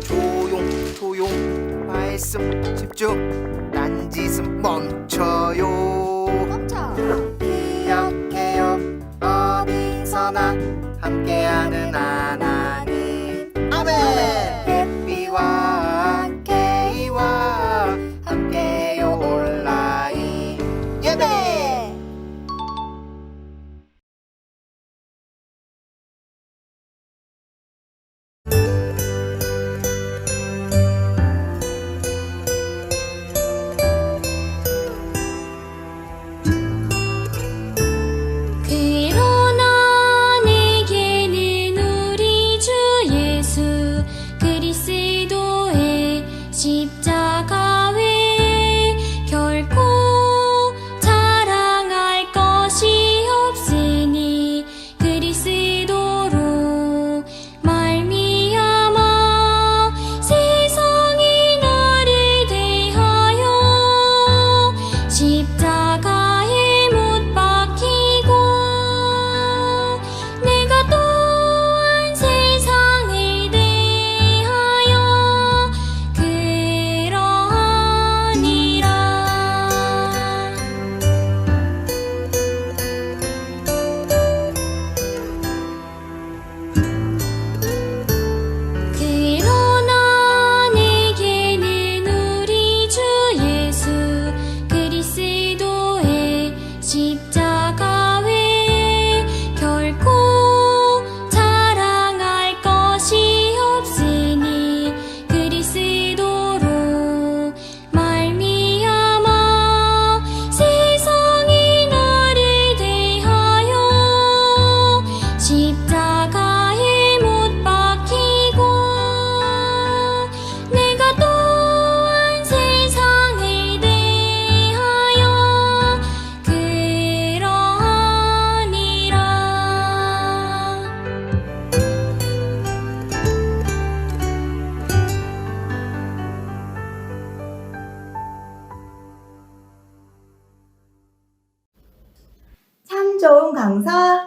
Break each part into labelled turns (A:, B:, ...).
A: 조용 조용. 말씀 집중. 딴짓은 멈춰요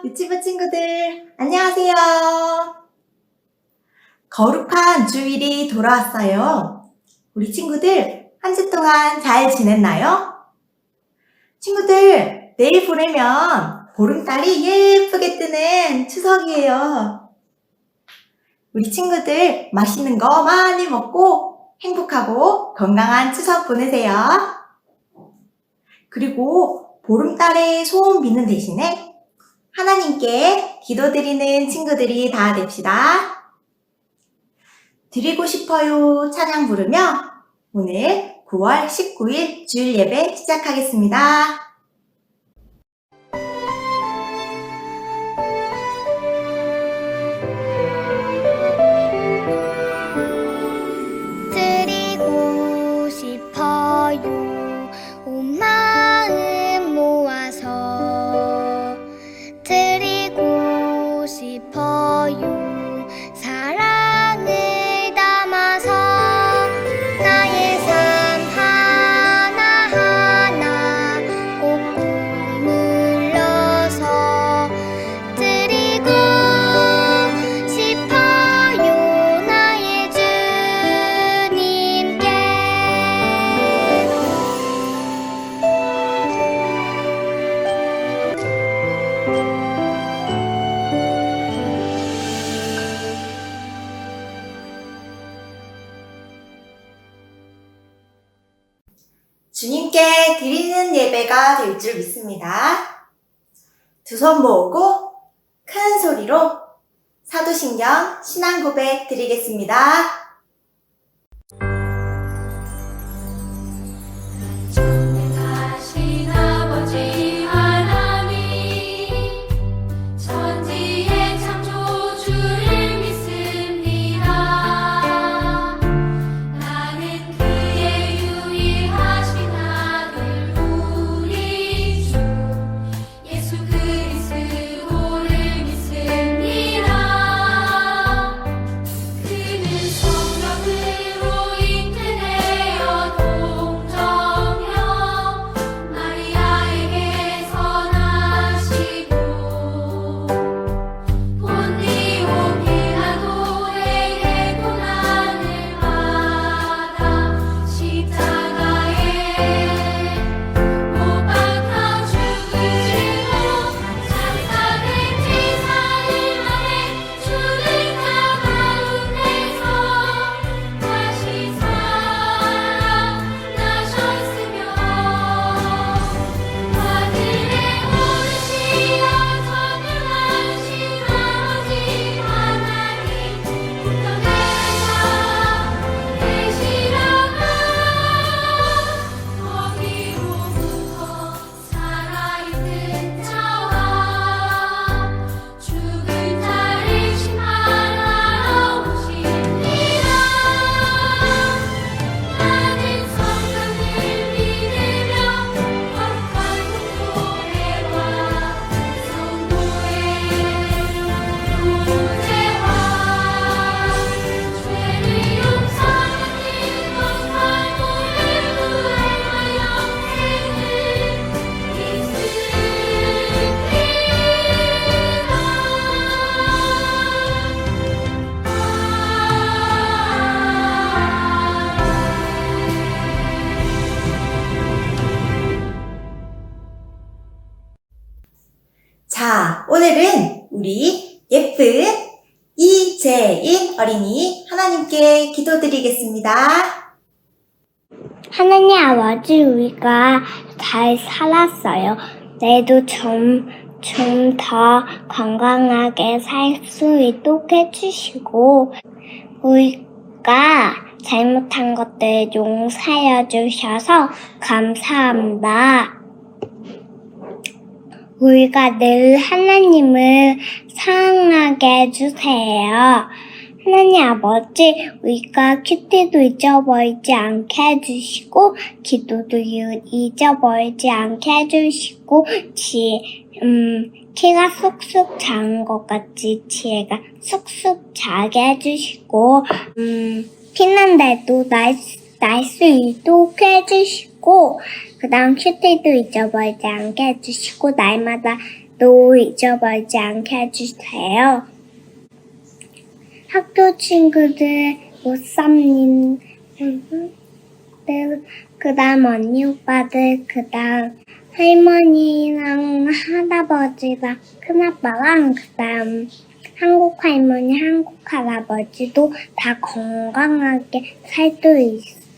B: 유치부 친구들 안녕하세요. 거룩한 주일이 돌아왔어요. 우리 친구들 한 주 동안 잘 지냈나요? 친구들 내일 보내면 보름달이 예쁘게 뜨는 추석이에요. 우리 친구들 맛있는 거 많이 먹고 행복하고 건강한 추석 보내세요. 그리고 보름달의 소원 비는 대신에 하나님께 기도드리는 친구들이 다 됩시다. 드리고 싶어요 찬양 부르며 오늘 9월 19일 주일 예배 시작하겠습니다. 두손 모으고 큰 소리로 사도신경 신앙 고백 드리겠습니다.
C: 어린이 하나님께 기도드리겠습니다.
D: 하나님 아버지, 우리가 잘 살았어요. 내일도 좀, 좀 더 건강하게 살 수 있도록 해주시고, 우리가 잘못한 것들 용서해 주셔서 감사합니다. 우리가 늘 하나님을 사랑하게 해주세요. 하나님 아버지, 우리가 큐티도 잊어버리지 않게 해주시고, 기도도 이- 잊어버리지 않게 해주시고, 지, 음, 키가 쑥쑥 자란 것 같이 지혜가 쑥쑥 자게 해주시고, 음, 피난 날도 날, 날수 있도록 해주시고, 그 다음 큐티도 잊어버리지 않게 해주시고, 날마다 또 잊어버리지 않게 해주세요. 학교 친구들, 못삼님, 그 다음 언니 오빠들, 그 다음 할머니랑 할아버지랑 큰아빠랑 그 다음 한국 할머니, 한국 할아버지도 다 건강하게 살 수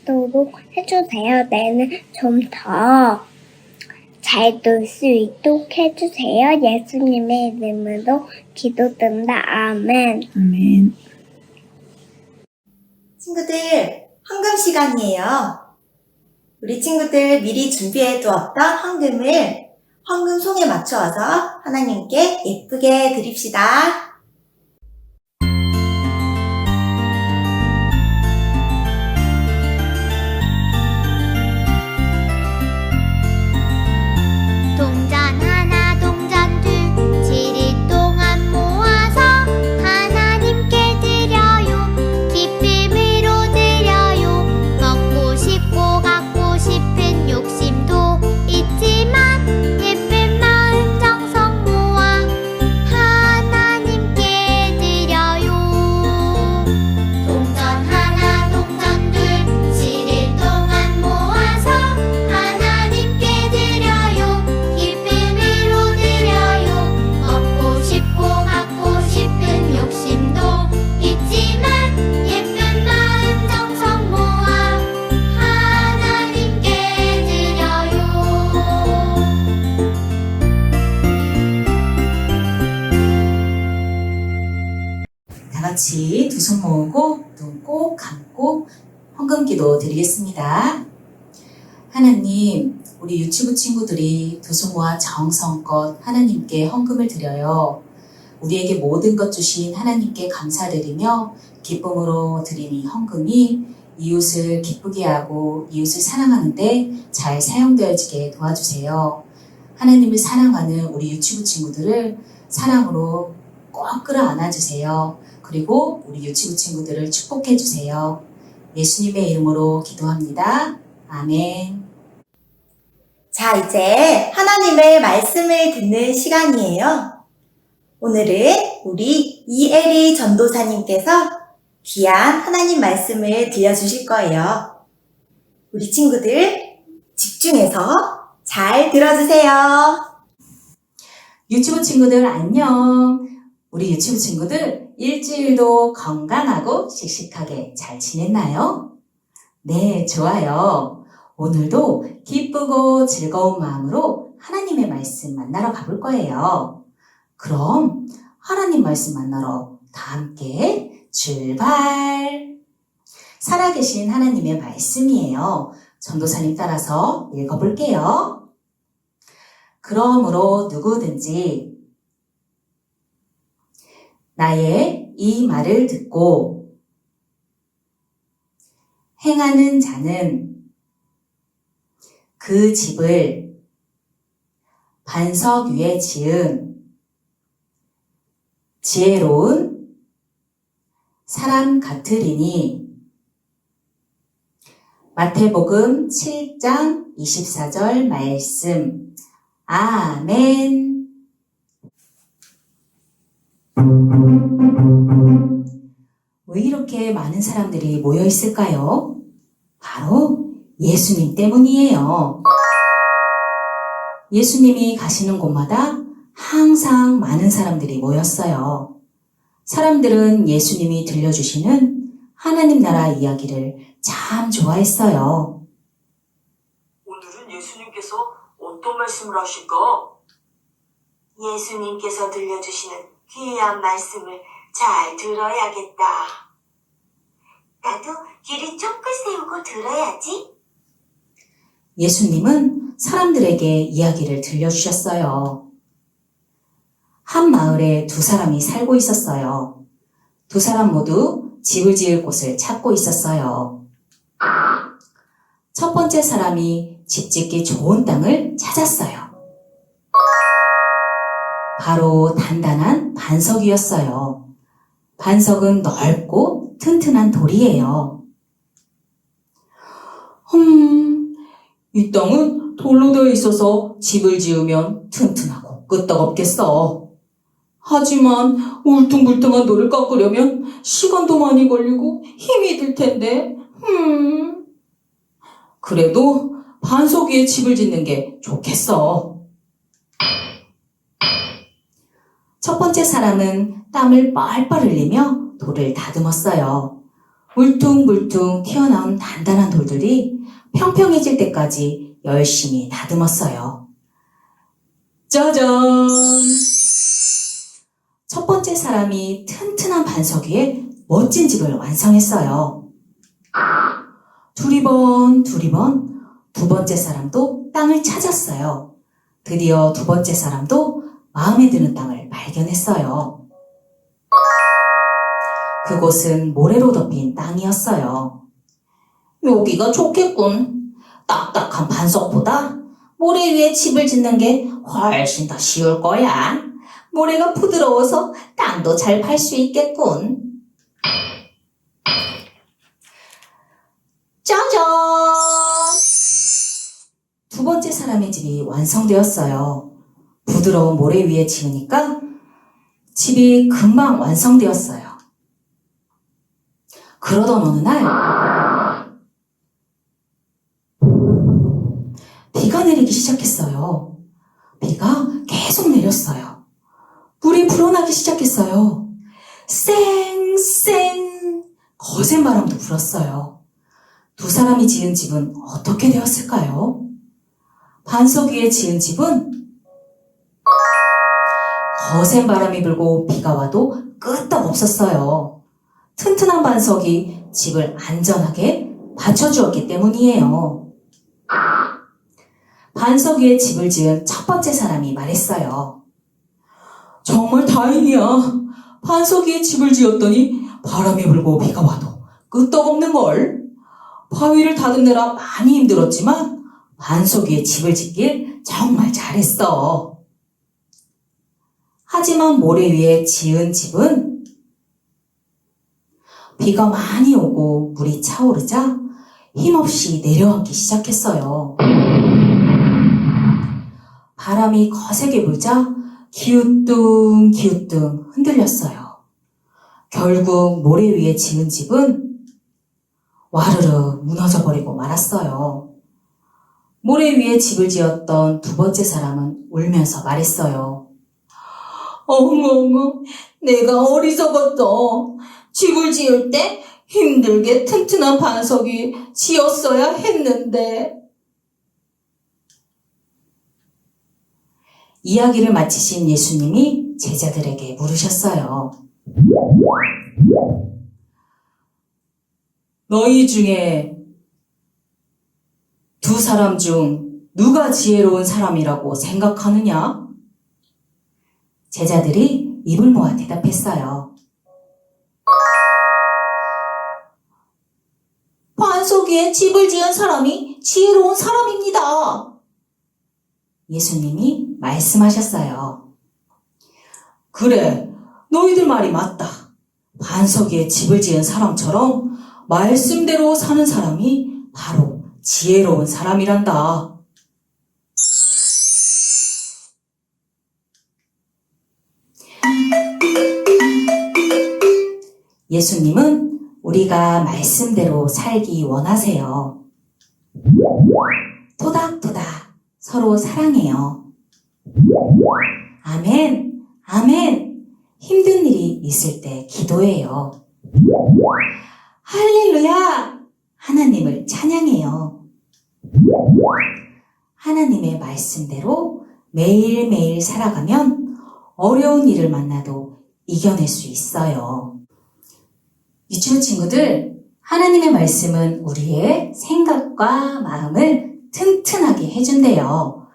D: 있도록 해주세요. 내는 좀 더 잘 놀 수 있도록 해주세요. 예수님의 이름으로 기도드립니다. 아멘.
E: 아멘.
C: 친구들, 황금 시간이에요. 우리 친구들 미리 준비해 두었던 황금을 황금 송에 맞추어서 하나님께 예쁘게 드립시다.
B: 기도
E: 드리겠습니다. 하나님, 우리 유치부 친구들이 두 손 모아 정성껏 하나님께 헌금을 드려요. 우리에게 모든 것 주신 하나님께 감사드리며 기쁨으로 이 헌금이 이웃을 기쁘게 하고 이웃을 사랑하는데 잘 사용되어지게 도와주세요. 하나님을 사랑하는 우리 유치부 친구들을 사랑으로 꼭 끌어안아 주세요. 그리고 우리 유치부 친구들을 축복해 주세요. 예수님의 이름으로 기도합니다. 아멘.
C: 자, 이제 하나님의 말씀을 듣는 시간이에요. 오늘은 우리 이에리 전도사님께서 귀한 하나님 말씀을 들려주실 거예요. 우리 친구들 집중해서 잘 들어주세요.
E: 유치부 친구들 안녕. 우리 유치부 친구들 일주일도 건강하고 씩씩하게 잘 지냈나요? 네, 좋아요. 오늘도 기쁘고 즐거운 마음으로 하나님의 말씀 만나러 가볼 거예요. 그럼 하나님 말씀 만나러 다 함께 출발! 살아계신 하나님의 말씀이에요. 전도사님 따라서 읽어볼게요. 그러므로 누구든지 나의 이 말을 듣고 행하는 자는 그 집을 반석 위에 지은 지혜로운 사람 같으리니 마태복음 7장 24절 말씀. 아멘 왜 이렇게 많은 사람들이 모여 있을까요? 바로 예수님 때문이에요. 예수님이 가시는 곳마다 항상 많은 사람들이 모였어요. 사람들은 예수님이 들려주시는 하나님 나라 이야기를 참 좋아했어요.
F: 오늘은 예수님께서 어떤 말씀을 하실까?
G: 예수님께서 들려주시는 귀한 말씀을 잘 들어야겠다. 나도 귀를 쫑긋 세우고 들어야지.
E: 예수님은 사람들에게 이야기를 들려주셨어요. 한 마을에 두 사람이 살고 있었어요. 두 사람 모두 집을 지을 곳을 찾고 있었어요. 첫 번째 사람이 집 짓기 좋은 땅을 찾았어요. 바로 단단한 반석이었어요. 반석은 넓고 튼튼한 돌이에요. 음, 이 땅은 돌로 되어 있어서 집을 지으면 튼튼하고 끄떡없겠어. 하지만 울퉁불퉁한 돌을 깎으려면 시간도 많이 걸리고 힘이 들 텐데, 음. 그래도 반석 위에 집을 짓는 게 좋겠어. 첫 번째 사람은 땀을 뻘뻘 흘리며 돌을 다듬었어요. 울퉁불퉁 튀어나온 단단한 돌들이 평평해질 때까지 열심히 다듬었어요. 짜잔! 첫 번째 사람이 튼튼한 반석 위에 멋진 집을 완성했어요. 두리번, 두리번, 두 번째 사람도 땅을 찾았어요. 드디어 두 번째 사람도 마음에 드는 땅을 발견했어요. 그곳은 모래로 덮인 땅이었어요. 여기가 좋겠군. 딱딱한 반석보다 모래 위에 집을 짓는 게 훨씬 더 쉬울 거야. 모래가 부드러워서 땅도 잘 팔 수 있겠군. 짜잔! 두 번째 사람의 집이 완성되었어요. 부드러운 모래 위에 지으니까 집이 금방 완성되었어요. 그러던 어느 날, 비가 내리기 시작했어요. 비가 계속 내렸어요. 물이 불어나기 시작했어요. 쌩쌩 거센 바람도 불었어요. 두 사람이 지은 집은 어떻게 되었을까요? 반석 위에 지은 집은 거센 바람이 불고 비가 와도 끄떡없었어요. 튼튼한 반석이 집을 안전하게 받쳐주었기 때문이에요. 반석 위에 집을 지은 첫 번째 사람이 말했어요. 정말 다행이야. 반석 위에 집을 지었더니 바람이 불고 비가 와도 끄떡없는 걸. 바위를 다듬느라 많이 힘들었지만 반석 위에 집을 짓길 정말 잘했어. 하지만 모래 위에 지은 집은 비가 많이 오고 물이 차오르자 힘없이 내려앉기 시작했어요. 바람이 거세게 불자 기우뚱 기우뚱 흔들렸어요. 결국 모래 위에 지은 집은 와르르 무너져 버리고 말았어요. 모래 위에 집을 지었던 두 번째 사람은 울면서 말했어요. 어머머, 내가 어리석었어. 집을 지을 때 힘들게 튼튼한 반석이 지었어야 했는데. 이야기를 마치신 예수님이 제자들에게 물으셨어요. 너희 중에 두 사람 중 누가 지혜로운 사람이라고 생각하느냐? 제자들이 입을 모아 대답했어요. 반석 위에 집을 지은 사람이 지혜로운 사람입니다. 예수님이 말씀하셨어요. 그래, 너희들 말이 맞다. 반석 위에 집을 지은 사람처럼 말씀대로 사는 사람이 바로 지혜로운 사람이란다. 예수님은 우리가 말씀대로 살기 원하세요. 토닥토닥 서로 사랑해요. 아멘, 아멘. 힘든 일이 있을 때 기도해요. 할렐루야! 하나님을 찬양해요. 하나님의 말씀대로 매일매일 살아가면 어려운 일을 만나도 이겨낼 수 있어요. 유치부 친구들, 하나님의 말씀은 우리의 생각과 마음을 튼튼하게 해준대요.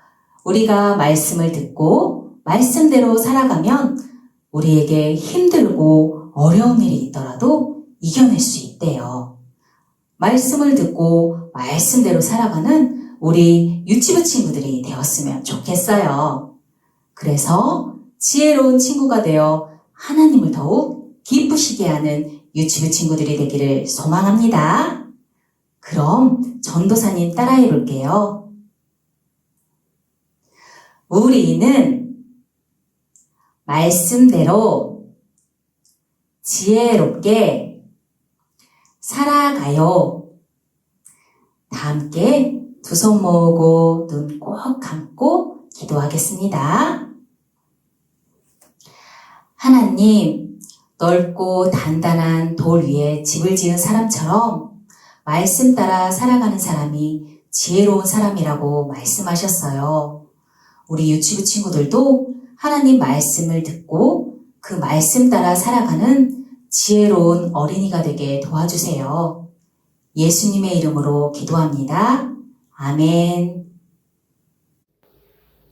E: 우리가 말씀을 듣고 말씀대로 살아가면 우리에게 힘들고 어려운 일이 있더라도 이겨낼 수 있대요. 말씀을 듣고 말씀대로 살아가는 우리 유치부 친구들이 되었으면 좋겠어요. 그래서 지혜로운 친구가 되어 하나님을 더욱 기쁘시게 하는 유치부 친구들이 되기를 소망합니다. 그럼 전도사님 따라해 볼게요. 우리는 말씀대로 지혜롭게 살아가요. 다 함께 두 손 모으고 눈 꼭 감고 기도하겠습니다. 하나님, 넓고 단단한 돌 위에 집을 지은 사람처럼 말씀 따라 살아가는 사람이 지혜로운 사람이라고 말씀하셨어요. 우리 유치부 친구들도 하나님 말씀을 듣고 그 말씀 따라 살아가는 지혜로운 어린이가 되게 도와주세요. 예수님의 이름으로 기도합니다. 아멘.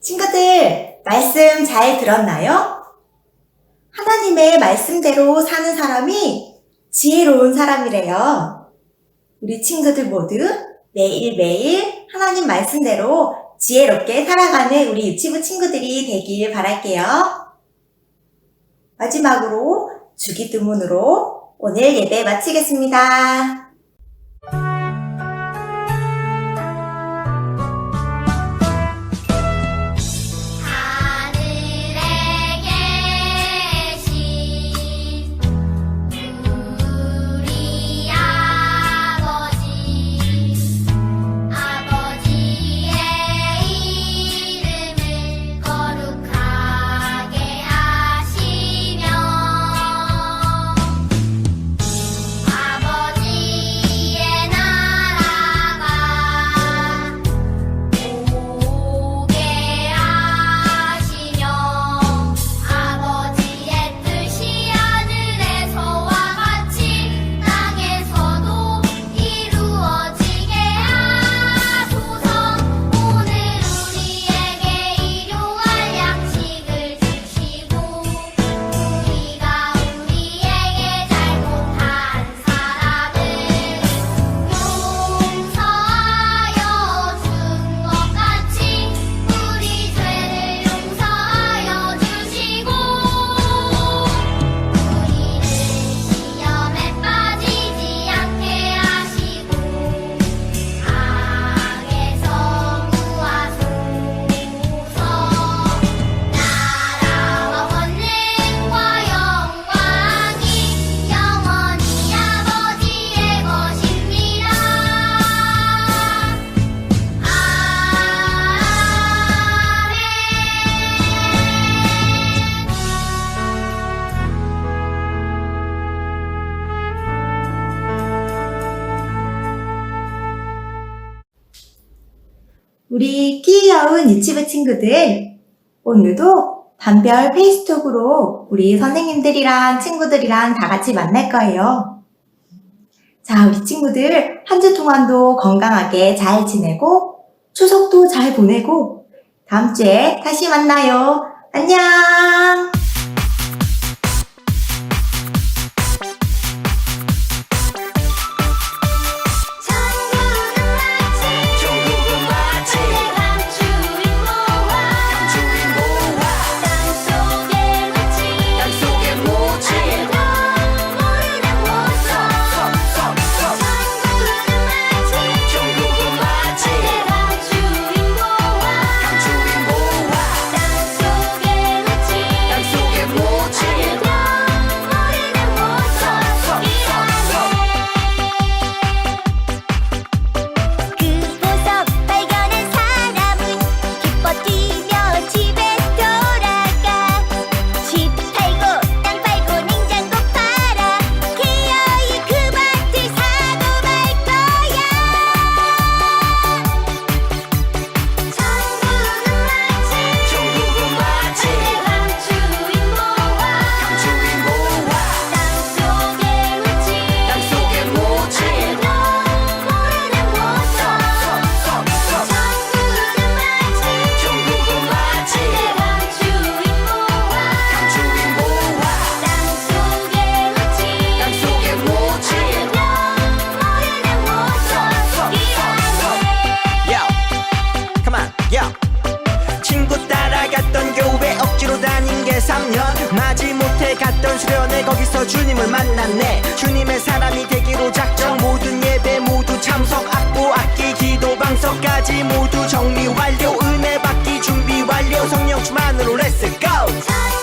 C: 친구들, 말씀 잘 들었나요? 하나님의 말씀대로 사는 사람이 지혜로운 사람이래요. 우리 친구들 모두 매일매일 하나님 말씀대로 지혜롭게 살아가는 우리 유치부 친구들이 되길 바랄게요. 마지막으로 주기도문으로 오늘 예배 마치겠습니다.
B: 우리
C: 귀여운 유치부 친구들, 오늘도 단별 페이스톡으로 우리 선생님들이랑 친구들이랑 다 같이 만날 거예요. 자, 우리 친구들 한 주 동안도 건강하게 잘 지내고 추석도 잘 보내고 다음 주에 다시 만나요. 안녕!
H: 만났네. 주님의 사람이 되기로 작정 모든 예배 모두 참석 악보 악기 기도 방석까지 모두 정리 완료 은혜 받기 준비 완료 성령 충만으로 렛츠 고